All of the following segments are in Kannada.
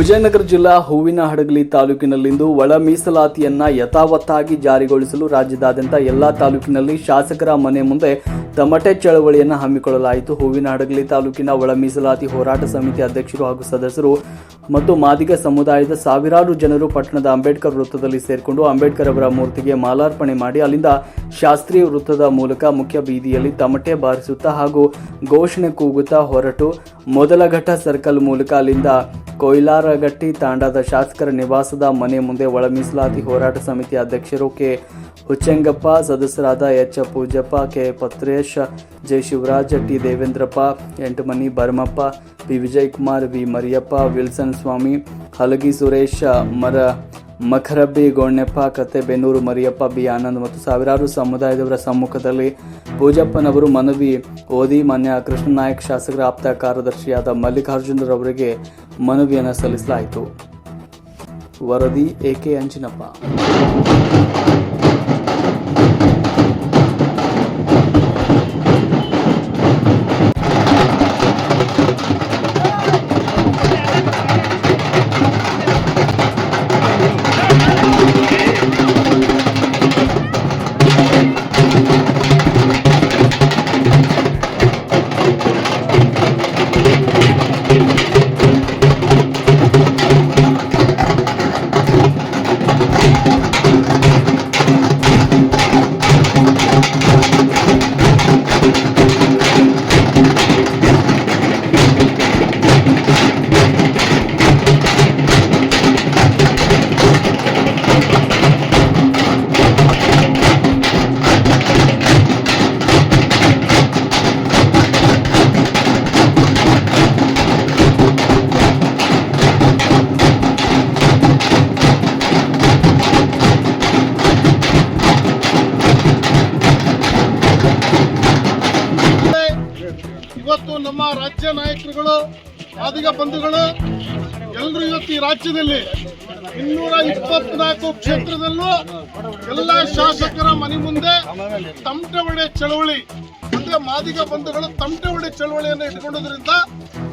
ವಿಜಯನಗರ ಜಿಲ್ಲಾ ಹೂವಿನ ಹಡಗಲಿ ತಾಲೂಕಿನಲ್ಲಿಂದು ಒಳ ಮೀಸಲಾತಿಯನ್ನ ಯಥಾವತ್ತಾಗಿ ಜಾರಿಗೊಳಿಸಲು ರಾಜ್ಯದಾದ್ಯಂತ ಎಲ್ಲಾ ತಾಲೂಕಿನಲ್ಲಿ ಶಾಸಕರ ಮನೆ ಮುಂದೆ ತಮಟೆ ಚಳವಳಿಯನ್ನು ಹಮ್ಮಿಕೊಳ್ಳಲಾಯಿತು. ಹೂವಿನ ಹಡಗಲಿ ತಾಲೂಕಿನ ಒಳ ಮೀಸಲಾತಿ ಹೋರಾಟ ಸಮಿತಿ ಅಧ್ಯಕ್ಷರು ಹಾಗೂ ಸದಸ್ಯರು ಮತ್ತು ಮಾದಿಗ ಸಮುದಾಯದ ಸಾವಿರಾರು ಜನರು ಪಟ್ಟಣದ ಅಂಬೇಡ್ಕರ್ ವೃತ್ತದಲ್ಲಿ ಸೇರಿಕೊಂಡು ಅಂಬೇಡ್ಕರ್ ಅವರ ಮೂರ್ತಿಗೆ ಮಾಲಾರ್ಪಣೆ ಮಾಡಿ ಅಲ್ಲಿಂದ ಶಾಸ್ತ್ರೀಯ ವೃತ್ತದ ಮೂಲಕ ಮುಖ್ಯ ಬೀದಿಯಲ್ಲಿ ತಮಟೆ ಬಾರಿಸುತ್ತಾ ಹಾಗೂ ಘೋಷಣೆ ಕೂಗುತ್ತಾ ಹೊರಟು. ಮೊದಲ ಘಟ್ಟ ಸರ್ಕಲ್ ಮೂಲಕ ಅಲ್ಲಿಂದ ಕೊಯ್ಲಾರಗಟ್ಟಿ ತಾಂಡಾದ ಶಾಸಕರ ನಿವಾಸದ ಮನೆ ಮುಂದೆ ಒಳ ಮೀಸಲಾತಿ ಹೋರಾಟ ಸಮಿತಿ ಅಧ್ಯಕ್ಷರು ಕೆ. ಹುಚ್ಚಂಗಪ್ಪ, ಸದಸ್ಯರಾದ H. Poojappa K. Patresh, J. Shivaraj, T. Devendrappa Entamani Bharamappa, P. Vijayakumar, V. Mariyappa, Wilson Swamy, Halagi Suresh, ಮರ ಮಖರಬ್ಬಿ ಗೋಣ್ಯಪ್ಪ ಕತ್ತೆಬೆನ್ನೂರು ಮರಿಯಪ್ಪ, ಬಿ. ಆನಂದ್ ಮತ್ತು ಸಾವಿರಾರು ಸಮುದಾಯದವರ ಸಮ್ಮುಖದಲ್ಲಿ ಪೂಜಪ್ಪನವರು ಮನವಿ ಓದಿ ಮಾನ್ಯ ಕೃಷ್ಣನಾಯಕ್ ಶಾಸಕರ ಆಪ್ತ ಕಾರ್ಯದರ್ಶಿಯಾದ ಮಲ್ಲಿಕಾರ್ಜುನರವರಿಗೆ ಮನವಿಯನ್ನು ಸಲ್ಲಿಸಲಾಯಿತು. ವರದಿ ಎಕೆ ಅಂಜಿನಪ್ಪ. ರಾಜ್ಯ ನಾಯಕರುಗಳು, ಆದಿಗ ಬಂಧುಗಳು ಎಲ್ಲರೂ ಇವತ್ತು ಈ ರಾಜ್ಯದಲ್ಲಿ ಇನ್ನೂರ ಇಪ್ಪತ್ನಾಲ್ಕು ಕ್ಷೇತ್ರದಲ್ಲೂ ಎಲ್ಲ ಶಾಸಕರ ಮನೆ ಮುಂದೆ ತಮಟೆ ಚಳವಳಿ ಅಂದ್ರೆ ಮಾದಿಗ ಬಂಧುಗಳು ತಮಟೆ ಚಳವಳಿಯನ್ನು ಇಟ್ಕೊಂಡೋದ್ರಿಂದ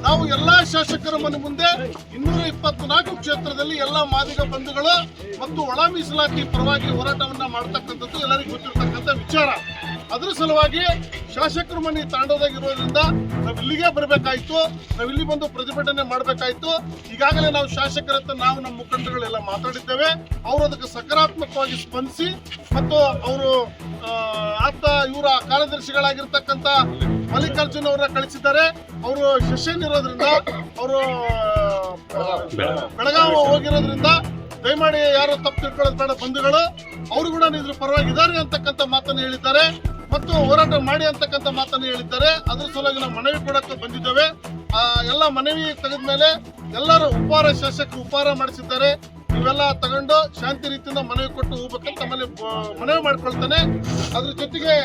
ನಾವು ಎಲ್ಲಾ ಶಾಸಕರ ಮನೆ ಮುಂದೆ ಇನ್ನೂರ ಇಪ್ಪತ್ನಾಲ್ಕು ಕ್ಷೇತ್ರದಲ್ಲಿ ಎಲ್ಲ ಮಾದಿಗ ಬಂಧುಗಳು ಮತ್ತು ಒಳ ಮೀಸಲಾತಿ ಪರವಾಗಿ ಹೋರಾಟವನ್ನ ಮಾಡ್ತಕ್ಕಂಥದ್ದು ಎಲ್ಲರಿಗೂ ಗೊತ್ತಿರತಕ್ಕಂಥ ವಿಚಾರ. ಅದ್ರ ಸಲುವಾಗಿ ಶಾಸಕರ ಮನೆ ತಾಂಡೋದಾಗಿರೋದ್ರಿಂದ ನಾವು ಇಲ್ಲಿಗೆ ಬರಬೇಕಾಯ್ತು, ನಾವು ಇಲ್ಲಿ ಬಂದು ಪ್ರತಿಭಟನೆ ಮಾಡಬೇಕಾಯ್ತು. ಈಗಾಗಲೇ ನಾವು ಶಾಸಕರ ಹತ್ರ ನಾವು ನಮ್ಮ ಮುಖಂಡರುಗಳೆಲ್ಲ ಮಾತಾಡಿದ್ದೇವೆ. ಅವರು ಅದಕ್ಕೆ ಸಕಾರಾತ್ಮಕವಾಗಿ ಸ್ಪಂದಿಸಿ ಮತ್ತು ಅವರು ಆತ ಇವರ ಕಾರ್ಯದರ್ಶಿಗಳಾಗಿರ್ತಕ್ಕಂಥ ಮಲ್ಲಿಕಾರ್ಜುನ್ ಅವರ ಕಳಿಸಿದ್ದಾರೆ. ಅವರು ಸೆಷನ್ ಇರೋದ್ರಿಂದ, ಅವರು ಬೆಳಗಾವಿ ಹೋಗಿರೋದ್ರಿಂದ ದಯಮಾಡಿ ಯಾರು ತಪ್ಪು ತಿಳ್ಕೊಳ್ಳೋದು ಬೇಡ ಬಂಧುಗಳು. ಅವರು ಕೂಡ ಇದ್ರ ಪರವಾಗಿ ಇದ್ದಾರೆ ಅಂತಕ್ಕಂಥ ಮಾತನ್ನು ಹೇಳಿದ್ದಾರೆ. ಮತ್ತು ಹೋರಾಟ ಮಾಡಿ ಅಂತಕ್ಕಂಥ ಮಾತನ್ನು ಹೇಳಿದ್ದಾರೆ. ಅದ್ರ ಸಲುವಾಗಿ ನಾವು ಮನವಿ ಕೊಡಕ್ಕೆ ಬಂದಿದ್ದೇವೆ. ಆ, ಎಲ್ಲ ಮನವಿ ತೆಗೆದ ಮೇಲೆ ಎಲ್ಲರೂ ಉಪಹಾರ ಶಾಸಕರು ಉಪಹಾರ ಮಾಡಿಸಿದ್ದಾರೆ. ಇವೆಲ್ಲ ತಗೊಂಡು ಶಾಂತಿ ರೀತಿಯಿಂದ ಮನವಿ ಕೊಟ್ಟು ಹೋಗ್ಬೇಕಂತ ಮನೆ ಮನವಿ ಮಾಡ್ಕೊಳ್ತಾನೆ. ಅದ್ರ ಜೊತೆಗೆ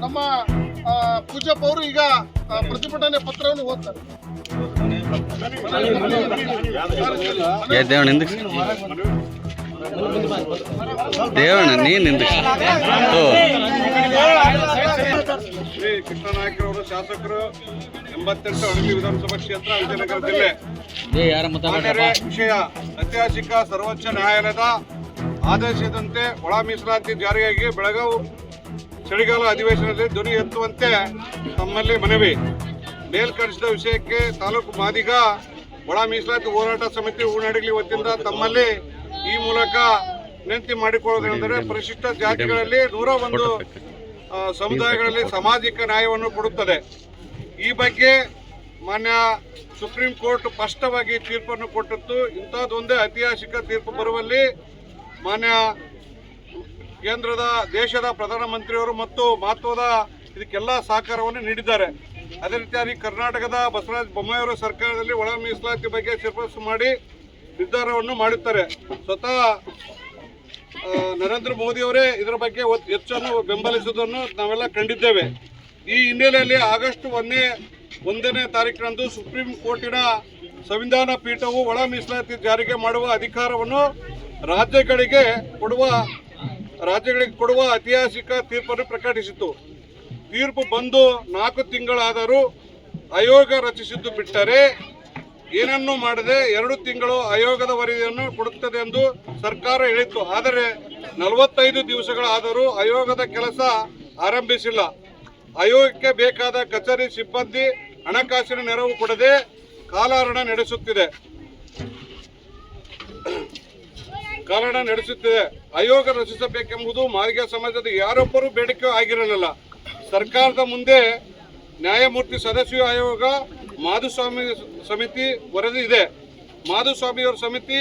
ನಮ್ಮ ಪೂಜಪ್ಪ ಅವರು ಈಗ ಪ್ರತಿಭಟನೆ ಪತ್ರವನ್ನು ಓದ್ತಾರೆ. ದೇವಣ್ಣ ನೀ ನಿಂದ. ನೀನು ಹಿಂದಕ್ಕೆ ಓ. ಶ್ರೀ ಕೃಷ್ಣನಾಯಕರವರು ಶಾಸಕರು ಎಂಬತ್ತೆಂಟು ಅಡಿ ವಿಧಾನಸಭಾ ಕ್ಷೇತ್ರ ವಿಜಯನಗರ ಜಿಲ್ಲೆ. ವಿಷಯ ಐತಿಹಾಸಿಕ ಸರ್ವೋಚ್ಚ ನ್ಯಾಯಾಲಯದ ಆದೇಶದಂತೆ ಒಳ ಮೀಸಲಾತಿ ಜಾರಿಯಾಗಿ ಬೆಳಗಾವಿ ಚಳಿಗಾಲ ಅಧಿವೇಶನದಲ್ಲಿ ಧ್ವನಿ ಎತ್ತುವಂತೆ ತಮ್ಮಲ್ಲಿ ಮನವಿ. ಮೇಲ್ಕಡಿಸಿದ ವಿಷಯಕ್ಕೆ ತಾಲೂಕು ಮಾದಿಗ ಒಳ ಮೀಸಲಾತಿ ಹೋರಾಟ ಸಮಿತಿ ಹೂನಡಗಲಿ ವತಿಯಿಂದ ತಮ್ಮಲ್ಲಿ ಈ ಮೂಲಕ ವಿನಂತಿ ಮಾಡಿಕೊಳ್ಳೋದೇನೆಂದರೆ ಪರಿಶಿಷ್ಟ ಜಾತಿಗಳಲ್ಲಿ ನೂರ ಒಂದು ಸಮುದಾಯಗಳಲ್ಲಿ ಸಾಮಾಜಿಕ ನ್ಯಾಯವನ್ನು ಕೊಡುತ್ತದೆ. ಈ ಬಗ್ಗೆ ಮಾನ್ಯ ಸುಪ್ರೀಂ ಕೋರ್ಟ್ ಸ್ಪಷ್ಟವಾಗಿ ತೀರ್ಪನ್ನು ಕೊಟ್ಟಿತ್ತು. ಇಂಥದ್ದೊಂದೇ ಐತಿಹಾಸಿಕ ತೀರ್ಪು ಬರುವಲ್ಲಿ ಮಾನ್ಯ ಕೇಂದ್ರದ ದೇಶದ ಪ್ರಧಾನಮಂತ್ರಿಯವರು ಮತ್ತು ಮಹತ್ವದ ಇದಕ್ಕೆಲ್ಲ ಸಹಕಾರವನ್ನು ನೀಡಿದ್ದಾರೆ. ಅದೇ ರೀತಿಯಾಗಿ ಕರ್ನಾಟಕದ ಬಸವರಾಜ ಬೊಮ್ಮಾಯಿಯವರ ಸರ್ಕಾರದಲ್ಲಿ ಒಳ ಮೀಸಲಾತಿ ಬಗ್ಗೆ ಶಿಫಾರಸು ಮಾಡಿ ನಿರ್ಧಾರವನ್ನು ಮಾಡುತ್ತಾರೆ. ಸ್ವತಃ ನರೇಂದ್ರ ಮೋದಿ ಅವರೇ ಇದರ ಬಗ್ಗೆ ಹೆಚ್ಚನ್ನು ಬೆಂಬಲಿಸುವುದನ್ನು ನಾವೆಲ್ಲ ಕಂಡಿದ್ದೇವೆ. ಈ ಹಿನ್ನೆಲೆಯಲ್ಲಿ ಆಗಸ್ಟ್ ಒಂದೇ, ಒಂದನೇ ತಾರೀಕಿನಂದು ಸುಪ್ರೀಂ ಕೋರ್ಟಿನ ಸಂವಿಧಾನ ಪೀಠವು ಒಳ ಮೀಸಲಾತಿ ಜಾರಿಗೆ ಮಾಡುವ ಅಧಿಕಾರವನ್ನು ರಾಜ್ಯಗಳಿಗೆ ಕೊಡುವ ರಾಜ್ಯಗಳಿಗೆ ಕೊಡುವ ಐತಿಹಾಸಿಕ ತೀರ್ಪನ್ನು ಪ್ರಕಟಿಸಿತು ತೀರ್ಪು ಬಂದು ನಾಲ್ಕು ತಿಂಗಳಾದರೂ ಆಯೋಗ ರಚಿಸಿದ್ದು ಬಿಟ್ಟರೆ ಏನನ್ನೂ ಮಾಡದೆ ಎರಡು ತಿಂಗಳು ಆಯೋಗದ ವರದಿಯನ್ನು ಕೊಡುತ್ತದೆ ಎಂದು ಸರ್ಕಾರ ಹೇಳಿತ್ತು. ಆದರೆ ನಲವತ್ತೈದು ದಿವಸಗಳಾದರೂ ಆಯೋಗದ ಕೆಲಸ ಆರಂಭಿಸಿಲ್ಲ. ಆಯೋಗಕ್ಕೆ ಬೇಕಾದ ಕಚೇರಿ ಸಿಬ್ಬಂದಿ ಹಣಕಾಸಿನ ನೆರವು ಕೊಡದೆ ಕಾಲಹರಣ ನಡೆಸುತ್ತಿದೆ. ಕಾಲಹರಣ ನಡೆಸುತ್ತಿದೆ. ಆಯೋಗ ರಚಿಸಬೇಕೆಂಬುದು ಮಾರ್ಗ ಸಮಾಜದ ಯಾರೊಬ್ಬರೂ ಬೇಡಿಕೆ ಆಗಿರಲಿಲ್ಲ. ಸರ್ಕಾರದ ಮುಂದೆ ನ್ಯಾಯಮೂರ್ತಿ ಸದಸ್ಯ ಆಯೋಗ ಮಾಧುಸ್ವಾಮಿ ಸಮಿತಿ ವರದಿ ಇದೆ. ಮಾಧುಸ್ವಾಮಿಯವರ ಸಮಿತಿ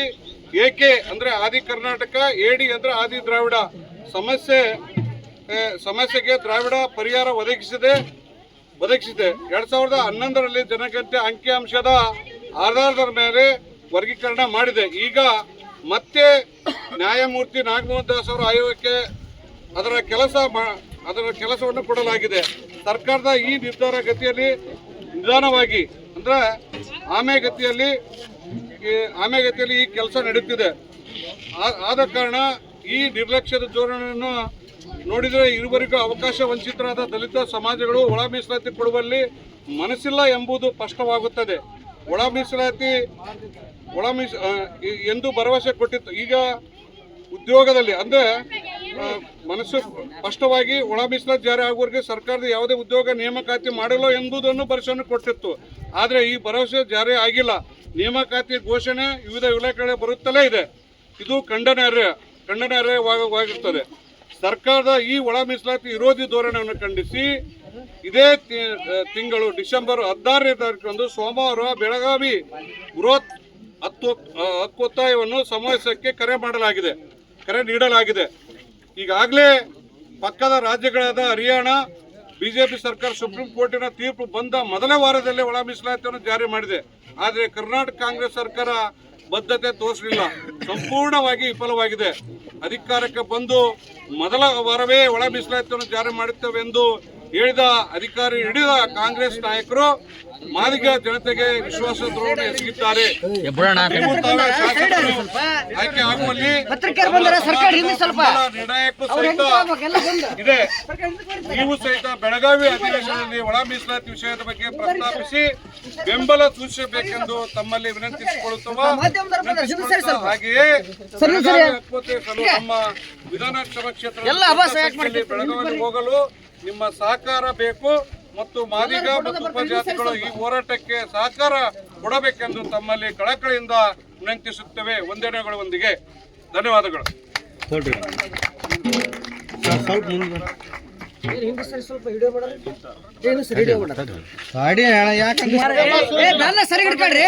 ಏಕೆ ಅಂದ್ರೆ ಆದಿ ಕರ್ನಾಟಕ ಎಡಿ ಅಂದ್ರೆ ಆದಿ ದ್ರಾವಿಡ. ಸಮಸ್ಯೆ ಸಮಸ್ಯೆಗೆ ದ್ರಾವಿಡ ಪರಿಹಾರ ಒದಗಿಸಿದೆ ಒದಗಿಸಿದೆ. ಎರಡು ಸಾವಿರದ ಹನ್ನೊಂದರಲ್ಲಿ ಜನಗಣತಿ ಅಂಕಿಅಂಶದ ಆಧಾರದ ಮೇಲೆ ವರ್ಗೀಕರಣ ಮಾಡಿದೆ. ಈಗ ಮತ್ತೆ ನ್ಯಾಯಮೂರ್ತಿ ನಾಗಮೋಹನ್ ದಾಸ್ ಅವರ ಆಯೋಗಕ್ಕೆ ಅದರ ಕೆಲಸ ಅದರ ಕೆಲಸವನ್ನು ಕೊಡಲಾಗಿದೆ. ಸರ್ಕಾರದ ಈ ನಿರ್ಧಾರ ಗತಿಯಲ್ಲಿ ನಿಧಾನವಾಗಿ ಅಂದ್ರೆ ಆಮೆಗತಿಯಲ್ಲಿ ಆಮೆಗತಿಯಲ್ಲಿ ಈ ಕೆಲಸ ನಡೆಯುತ್ತಿದೆ ಆದ ಕಾರಣ ಈ ನಿರ್ಲಕ್ಷ್ಯದ ಧೋರಣೆಯನ್ನು ನೋಡಿದರೆ ಇರುವರೆಗೂ ಅವಕಾಶ ವಂಚಿತರಾದ ದಲಿತ ಸಮಾಜಗಳು ಒಳ ಮೀಸಲಾತಿ ಕೊಡುವಲ್ಲಿ ಮನಸ್ಸಿಲ್ಲ ಎಂಬುದು ಸ್ಪಷ್ಟವಾಗುತ್ತದೆ. ಒಳ ಮೀಸಲಾತಿ, ಒಳ ಮೀಸ ಎಂದು ಭರವಸೆ ಕೊಟ್ಟಿತ್ತು. ಈಗ ಉದ್ಯೋಗದಲ್ಲಿ ಅಂದ್ರೆ ಮನಸ್ಸು ಸ್ಪಷ್ಟವಾಗಿ ಒಳ ಮೀಸಲಾತಿ ಜಾರಿ ಆಗುವವರೆಗೆ ಸರ್ಕಾರದ ಯಾವುದೇ ಉದ್ಯೋಗ ನೇಮಕಾತಿ ಮಾಡಿಲ್ಲ ಎಂಬುದನ್ನು ಭರವಸೆಯನ್ನು ಕೊಟ್ಟಿತ್ತು. ಆದರೆ ಈ ಭರವಸೆ ಜಾರಿ ಆಗಿಲ್ಲ. ನೇಮಕಾತಿ ಘೋಷಣೆ ವಿವಿಧ ಇಲಾಖೆಗಳ ಬರುತ್ತಲೇ ಇದೆ. ಇದು ಖಂಡನಾರ್ಹ ಖಂಡನಾರ್ಹವಾಗಿರುತ್ತದೆ ಸರ್ಕಾರದ ಈ ಒಳ ಮೀಸಲಾತಿ ವಿರೋಧಿ ಧೋರಣೆಯನ್ನು ಖಂಡಿಸಿ, ಇದೇ ತಿಂಗಳು ಡಿಸೆಂಬರ್ ಹದಿನಾರನೇ ತಾರೀಕಂದು ಸೋಮವಾರ ಬೆಳಗಾವಿ ಬೃಹತ್ ಹತ್ತು ಹಕ್ಕೊತ್ತಾಯವನ್ನು ಸಮಾವೇಶಕ್ಕೆ ಕರೆ ಮಾಡಲಾಗಿದೆ. ಕರೆ ನೀಡಲಾಗಿದೆ. ಈಗಾಗಲೇ ಪಕ್ಕದ ರಾಜ್ಯಗಳಾದ ಹರಿಯಾಣ, ಬಿಜೆಪಿ ಸರ್ಕಾರ, ಸುಪ್ರೀಂ ಕೋರ್ಟಿನ ತೀರ್ಪು ಬಂದ ಮೊದಲ ವಾರದಲ್ಲೇ ಒಳ ಮೀಸಲಾತಿಯನ್ನು ಜಾರಿ ಮಾಡಿದೆ. ಆದರೆ ಕರ್ನಾಟಕ ಕಾಂಗ್ರೆಸ್ ಸರ್ಕಾರ ಬದ್ಧತೆ ತೋರಿಸಲಿಲ್ಲ. ಸಂಪೂರ್ಣವಾಗಿ ವಿಫಲವಾಗಿದೆ. ಅಧಿಕಾರಕ್ಕೆ ಬಂದು ಮೊದಲ ವಾರವೇ ಒಳ ಮೀಸಲಾತಿಯನ್ನು ಜಾರಿ ಮಾಡುತ್ತೇವೆ ಎಂದು ಹೇಳಿದ ಅಧಿಕಾರಿ ಹಿಡಿದ ಕಾಂಗ್ರೆಸ್ ನಾಯಕರು ಮಾದಿಗ ಜನತೆಗೆ ವಿಶ್ವಾಸ ದ್ರೋಹ ಎಸಗಿದ್ದಾರೆ. ಆಯ್ಕೆ ಆಗುವಲ್ಲಿ ಬಂದರೆ ಸರ್ಕಾರ ಹಿಂದೆ ಸ್ವಲ್ಪ. ನಿರ್ಣಾಯಕ ಇದೆ. ನೀವು ಸಹಿತ ಬೆಳಗಾವಿ ಅಧಿವೇಶನದಲ್ಲಿ ಒಳ ಮೀಸಲಾತಿ ವಿಷಯದ ಬಗ್ಗೆ ಪ್ರಸ್ತಾಪಿಸಿ ಬೆಂಬಲ ಸೂಚಿಸಬೇಕೆಂದು ತಮ್ಮಲ್ಲಿ ವಿನಂತಿಸಿಕೊಳ್ಳುತ್ತವ. ಹಾಗೆಯೇ ನಮ್ಮ ವಿಧಾನಸಭಾ ಕ್ಷೇತ್ರ ಎಲ್ಲ ಅಭಾಸ ಯಾಕ್ ಮಾಡ್ತೀರಿ? ಬೆಳಗಾವಿ ಹೋಗಲು ನಿಮ್ಮ ಸಹಕಾರ ಬೇಕು ಮತ್ತು ಮಾದಿಗ ಮತ್ತು ಉಪಜಾತಿಗಳು ಈ ಹೋರಾಟಕ್ಕೆ ಸಹಕಾರ ಕೊಡಬೇಕೆಂದು ತಮ್ಮಲ್ಲಿ ಕಳಕಳಿಯಿಂದ ವಿನಂತಿಸುತ್ತೇವೆ. ಒಂದೆಡೆಗಳೊಂದಿಗೆ ಧನ್ಯವಾದಗಳು. ಸರಿ ಸ್ವಲ್ಪ ವಿಡಿಯೋ ಮಾಡೋದು ಏನು ಸರಿ ವಿಡಿಯೋ ಮಾಡೋದು ಏ ಬ್ಯಾನರ್ ಸರಿ ಹಿಡ್ಕೊಳ್ರಿ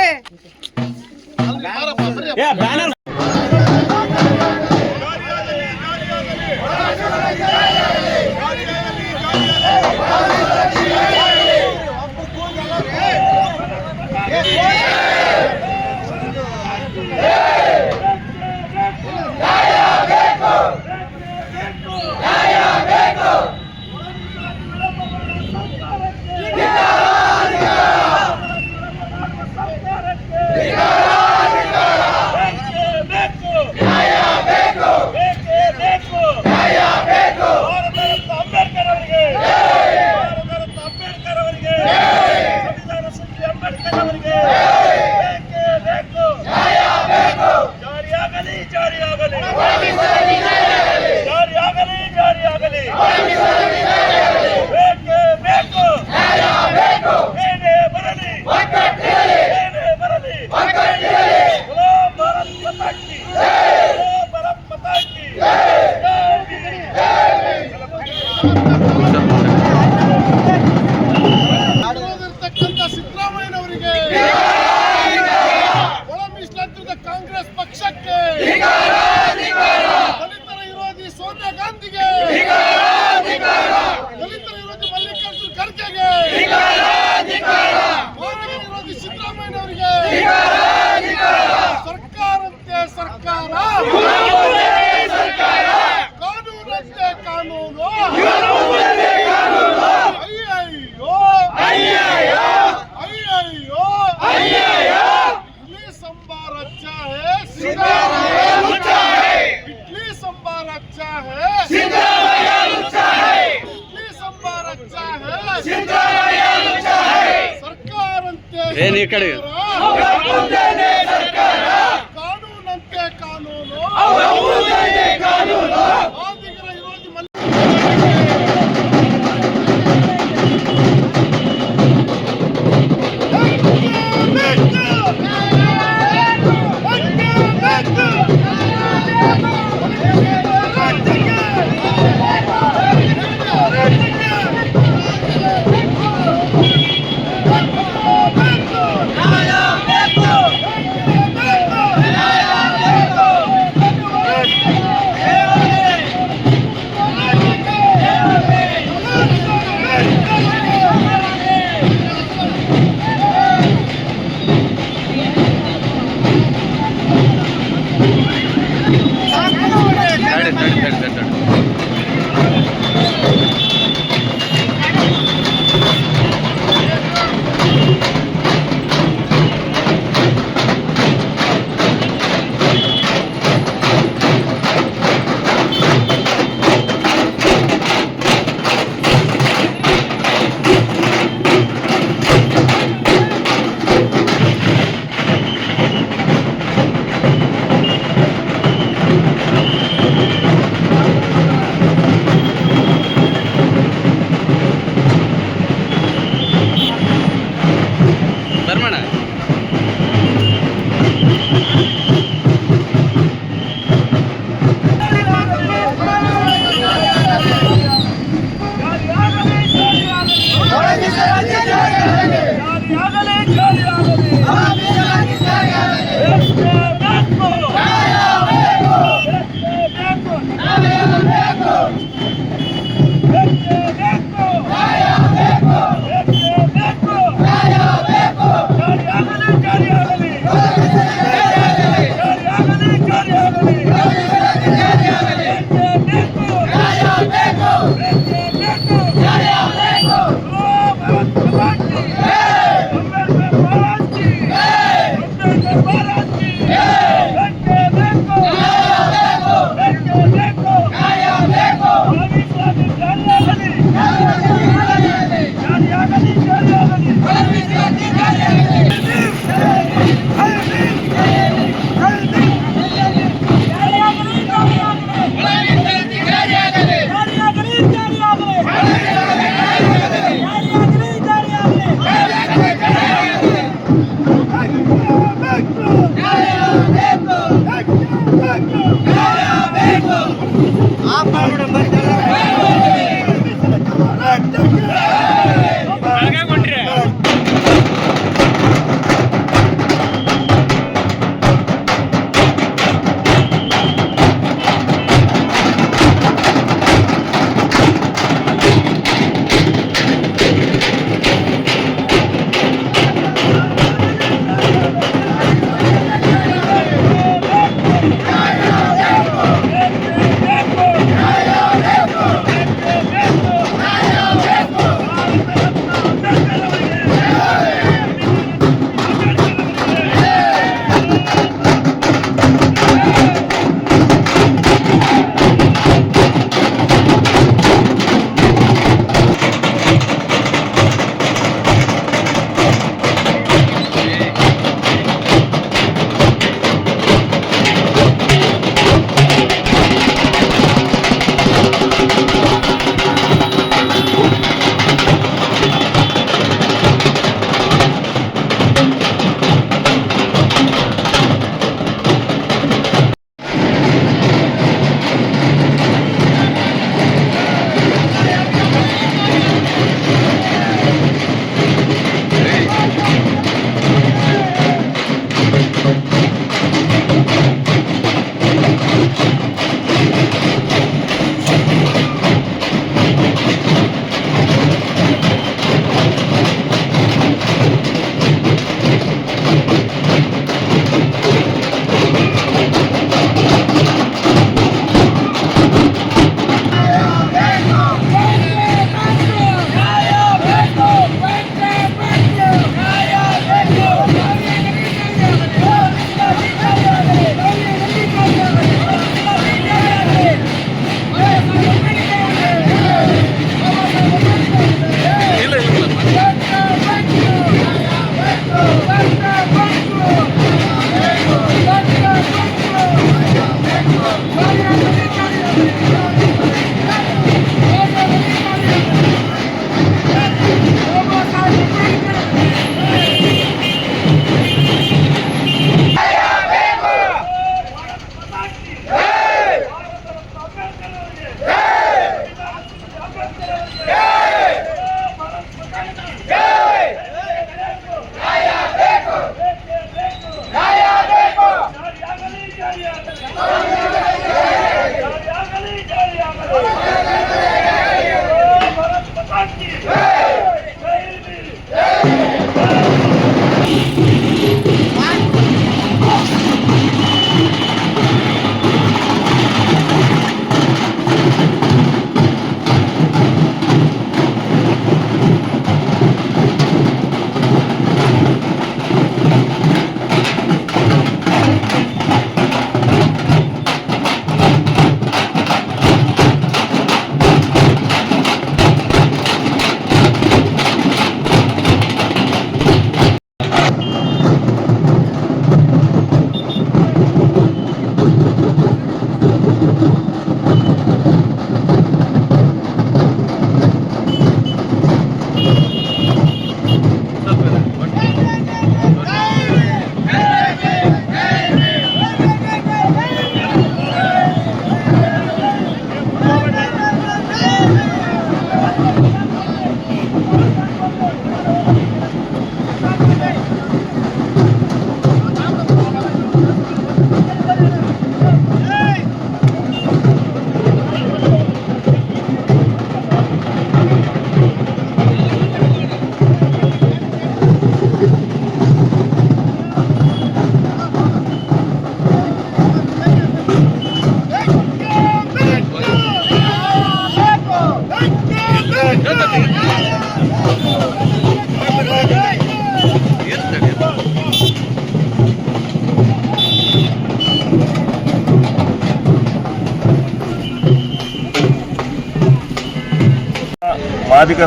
ಅಂಬೇಡ್ಕರ್ ಅವರಿಗೆ ಅಂಬೇಡ್ಕರ್ ಅವರಿಗೆ ಸಂವಿಧಾನ ಶಿಲ್ಪಿ ಅಂಬೇಡ್ಕರ್ Fica! నేను ఇక్కడ.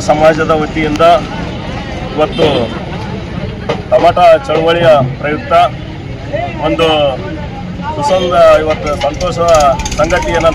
ಸಮಾಜದ ವತಿಯಿಂದ ಇವತ್ತು ಟಮಾಟ ಚಳವಳಿಯ ಪ್ರಯುಕ್ತ ಒಂದು ಸುಸಂದ ಇವತ್ತು ಸಂತೋಷದ ಸಂಗತಿಯನ್ನು